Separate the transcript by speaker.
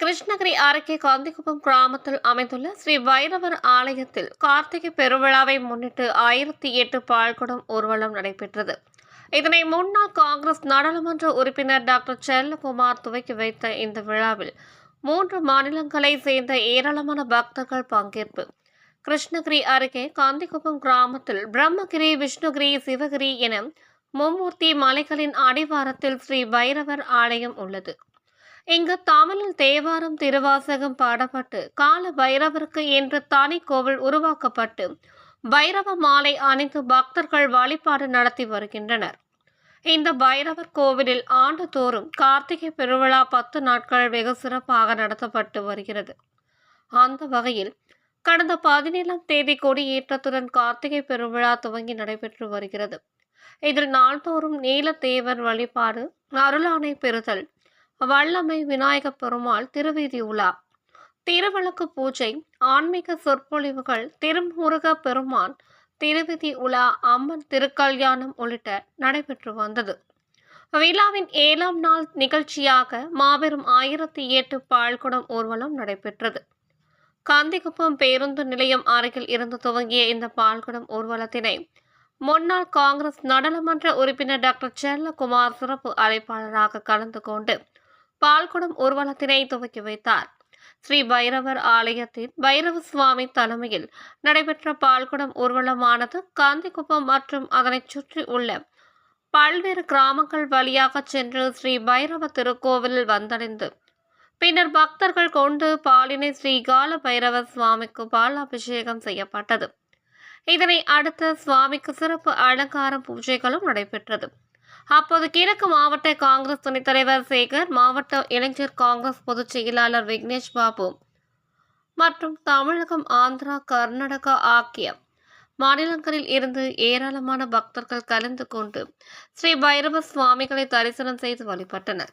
Speaker 1: கிருஷ்ணகிரி அருகே கந்திக்குப்பம் கிராமத்தில் அமைந்துள்ள ஸ்ரீ வைரவர் ஆலயத்தில் கார்த்திகை பெருவிழாவை முன்னிட்டு ஆயிரத்தி எட்டு பால்குடம் ஊர்வலம் நடைபெற்றது. இதனை முன்னாள் காங்கிரஸ் நாடாளுமன்ற உறுப்பினர் டாக்டர் செல்லகுமார் துவக்கி வைத்த இந்த விழாவில் மூன்று மாநிலங்களைச் சேர்ந்த ஏராளமான பக்தர்கள் பங்கேற்பு. கிருஷ்ணகிரி அருகே காந்திகுப்பம் கிராமத்தில் பிரம்மகிரி விஷ்ணுகிரி சிவகிரி என மும்மூர்த்தி மலைகளின் அடிவாரத்தில் ஸ்ரீ பைரவர் ஆலயம் உள்ளது. இங்கு தமிழில் தேவாரம் திருவாசகம் பாடப்பட்டு கால பைரவருக்கு என்று தனி கோவில் உருவாக்கப்பட்டு பைரவ மாலை அணிந்து பக்தர்கள் வழிபாடு நடத்தி வருகின்றனர். இந்த பைரவர் கோவிலில் ஆண்டுதோறும் கார்த்திகை பெருவிழா பத்து நாட்கள் வெகு சிறப்பாக நடத்தப்பட்டு வருகிறது. அந்த வகையில் கடந்த பதினேழாம் தேதி கொடியேற்றத்துடன் கார்த்திகை பெருவிழா துவங்கி நடைபெற்று வருகிறது. இதில் நாள்தோறும் நீலத்தேவர் வழிபாடு அருளானை பெறுதல் வல்லமை விநாயக பெருமாள் திருவீதி உலா திருவிளக்கு பூஜை ஆன்மீக சொற்பொழிவுகள் திருமுருக பெருமான் திருவிதி உலா அம்மன் திருக்கல்யாணம் உள்ளிட்ட நடைபெற்று வந்தது. விழாவின் ஏழாம் நாள் நிகழ்ச்சியாக மாபெரும் ஆயிரத்தி எட்டு பால்குடம் ஊர்வலம் நடைபெற்றது. காந்திகுப்பம் பேருந்து நிலையம் அருகில் இருந்து துவங்கிய இந்த பால்குடம் ஊர்வலத்தினை முன்னாள் காங்கிரஸ் நாடாளுமன்ற உறுப்பினர் டாக்டர் செல்லகுமார் சிறப்பு அழைப்பாளராக கலந்து கொண்டு பால்குடம் ஊர்வலத்தினை துவக்கி வைத்தார். ஸ்ரீ பைரவர் ஆலயத்தின் பைரவ சுவாமி தலைமையில் நடைபெற்ற பால்குடம் ஊர்வலமானது காந்திக்குப்பம் மற்றும் அதனைச் சுற்றி உள்ள பல்வேறு கிராமங்கள் வழியாக சென்று ஸ்ரீ பைரவ திருக்கோவிலில் வந்தடைந்து பின்னர் பக்தர்கள் கொண்டு பாலினை ஸ்ரீகால பைரவ சுவாமிக்கு பால் அபிஷேகம் செய்யப்பட்டது. இதனை அடுத்து சுவாமிக்கு சிறப்பு அலங்கார பூஜைகளும் நடைபெற்றது. அப்போது கிழக்கு மாவட்ட காங்கிரஸ் துணைத் தலைவர் சேகர் மாவட்ட இளைஞர் காங்கிரஸ் பொதுச் செயலாளர் விக்னேஷ் பாபு மற்றும் தமிழகம் ஆந்திரா கர்நாடகா ஆகிய மாநிலங்களில் இருந்து ஏராளமான பக்தர்கள் கலந்து கொண்டு ஸ்ரீ பைரவ சுவாமிகளை தரிசனம் செய்து வழிபட்டனர்.